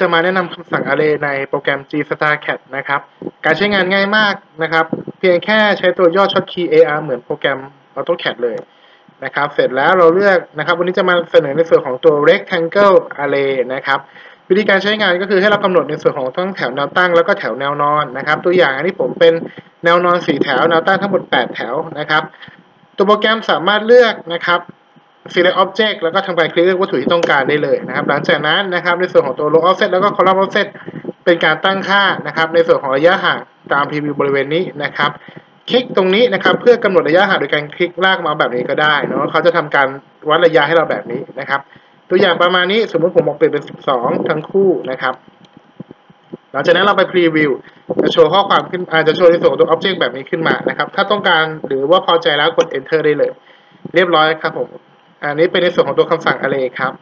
จะมาแนะนำคำสั่ง array ในโปรแกรม GStarCAD นะครับ การใช้งานง่ายมากนะครับ เพียงแค่ใช้ตัวย่อช็อตคีย์ AR เหมือนโปรแกรม AutoCAD เลยนะครับ เสร็จแล้วเราเลือกนะครับ วันนี้จะมาเสนอในส่วนของตัว rectangle array นะครับ วิธีการใช้งานก็คือให้เรากำหนดในส่วนของทั้งแถวแนวตั้งแล้วก็แถวแนวนอนนะครับ ตัวอย่างอันนี้ผมเป็นแนวนอน 4 แถว แนวตั้งทั้งหมด 8 แถวนะครับ ตัวโปรแกรมสามารถเลือกนะครับ select object แล้วก็ทำการคลิกเลือกวัตถุที่ต้องการได้เลยนะครับ หลังจากนั้นนะครับในส่วนของตัว row offset แล้วก็ column offset เป็นการตั้งค่านะครับ ในส่วนของระยะห่างตามพรีวิวบริเวณนี้นะครับ คลิกตรงนี้นะครับ เพื่อกำหนดระยะห่างโดยการคลิกลากมาแบบนี้ก็ได้เนาะเขาจะทำการวัดระยะให้เราแบบนี้นะครับ ตัวอย่างประมาณนี้สมมุติผมบอกเปลี่ยนเป็น 12 ทั้งคู่นะครับหลังจากนั้นเราไปพรีวิวจะโชว์ข้อความขึ้นอาจจะโชว์ในส่วนของตัว object แบบนี้ขึ้นมานะครับ ถ้าต้องการหรือว่าพอใจแล้วกด enter ได้เลย เรียบร้อยครับผม อันนี้เป็นในส่วนของตัวคำสั่ง array ครับ